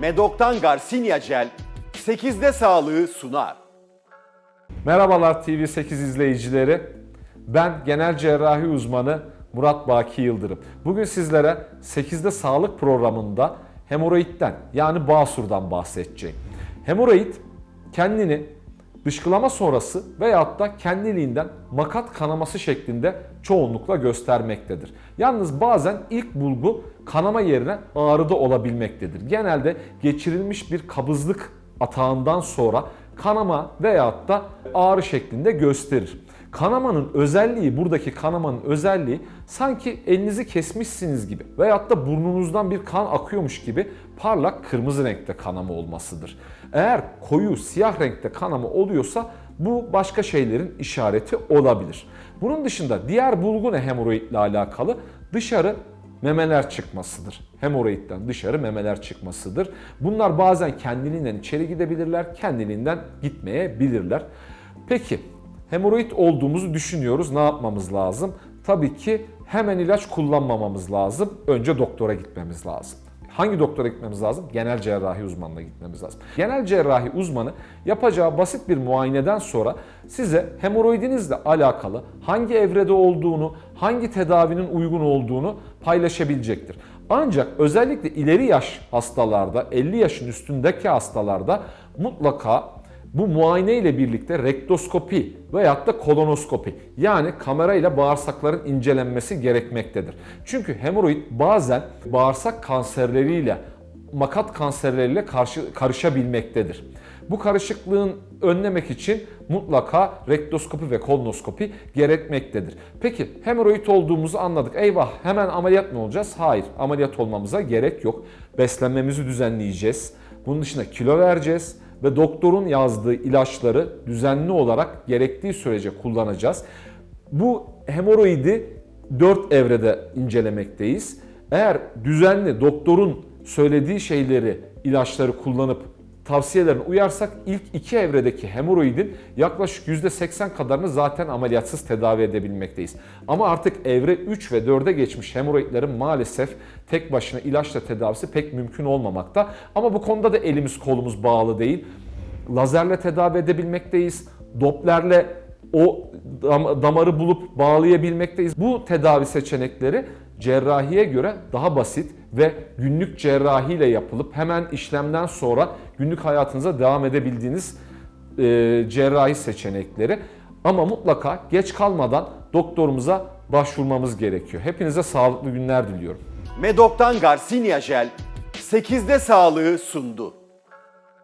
Medok'tan Garcinia Gel 8'de sağlığı sunar. Merhabalar TV8 izleyicileri. Ben genel cerrahi uzmanı Murat Baki Yıldırım. Bugün sizlere 8'de sağlık programında hemoroidden yani basurdan bahsedeceğim. Hemoroid kendini dışkılama sonrası veyahut da kendiliğinden makat kanaması şeklinde çoğunlukla göstermektedir. Yalnız bazen ilk bulgu kanama yerine ağrıda olabilmektedir. Genelde geçirilmiş bir kabızlık atağından sonra kanama veyahut da ağrı şeklinde gösterir. Kanamanın özelliği, buradaki kanamanın özelliği sanki elinizi kesmişsiniz gibi veyahut da burnunuzdan bir kan akıyormuş gibi parlak kırmızı renkte kanama olmasıdır. Eğer koyu siyah renkte kanama oluyorsa bu başka şeylerin işareti olabilir. Bunun dışında diğer bulgu ne hemoroidle alakalı? Dışarı memeler çıkmasıdır. Hemoroidden dışarı memeler çıkmasıdır. Bunlar bazen kendiliğinden içeri gidebilirler, kendiliğinden gitmeyebilirler. Peki hemoroid olduğumuzu düşünüyoruz. Ne yapmamız lazım? Tabii ki hemen ilaç kullanmamamız lazım. Önce doktora gitmemiz lazım. Hangi doktora gitmemiz lazım? Genel cerrahi uzmanına gitmemiz lazım. Genel cerrahi uzmanı yapacağı basit bir muayeneden sonra size hemoroidinizle alakalı hangi evrede olduğunu, hangi tedavinin uygun olduğunu paylaşabilecektir. Ancak özellikle ileri yaş hastalarda, 50 yaşın üstündeki hastalarda mutlaka bu muayene ile birlikte rektoskopi veyahut da kolonoskopi yani kamera ile bağırsakların incelenmesi gerekmektedir. Çünkü hemoroid bazen bağırsak kanserleriyle makat kanserleriyle karşı, karışabilmektedir. Bu karışıklığın önlemek için mutlaka rektoskopi ve kolonoskopi gerekmektedir. Peki hemoroid olduğumuzu anladık. Eyvah hemen ameliyat mı olacağız? Hayır ameliyat olmamıza gerek yok. Beslenmemizi düzenleyeceğiz. Bunun dışında kilo vereceğiz ve doktorun yazdığı ilaçları düzenli olarak gerektiği sürece kullanacağız. Bu hemoroidi 4 evrede incelemekteyiz. Eğer düzenli doktorun söylediği şeyleri, ilaçları kullanıp tavsiyelerine uyarsak ilk iki evredeki hemoroidin yaklaşık %80 kadarını zaten ameliyatsız tedavi edebilmekteyiz. Ama artık evre 3 ve 4'e geçmiş hemoroidlerin maalesef tek başına ilaçla tedavisi pek mümkün olmamakta. Ama bu konuda da elimiz kolumuz bağlı değil. Lazerle tedavi edebilmekteyiz. Dopplerle o dam- damarı bulup bağlayabilmekteyiz. Bu tedavi seçenekleri cerrahiye göre daha basit ve günlük cerrahiyle yapılıp hemen işlemden sonra günlük hayatınıza devam edebildiğiniz e, cerrahi seçenekleri. Ama mutlaka geç kalmadan doktorumuza başvurmamız gerekiyor. Hepinize sağlıklı günler diliyorum. Medok'tan Garcinia Gel 8'de sağlığı sundu.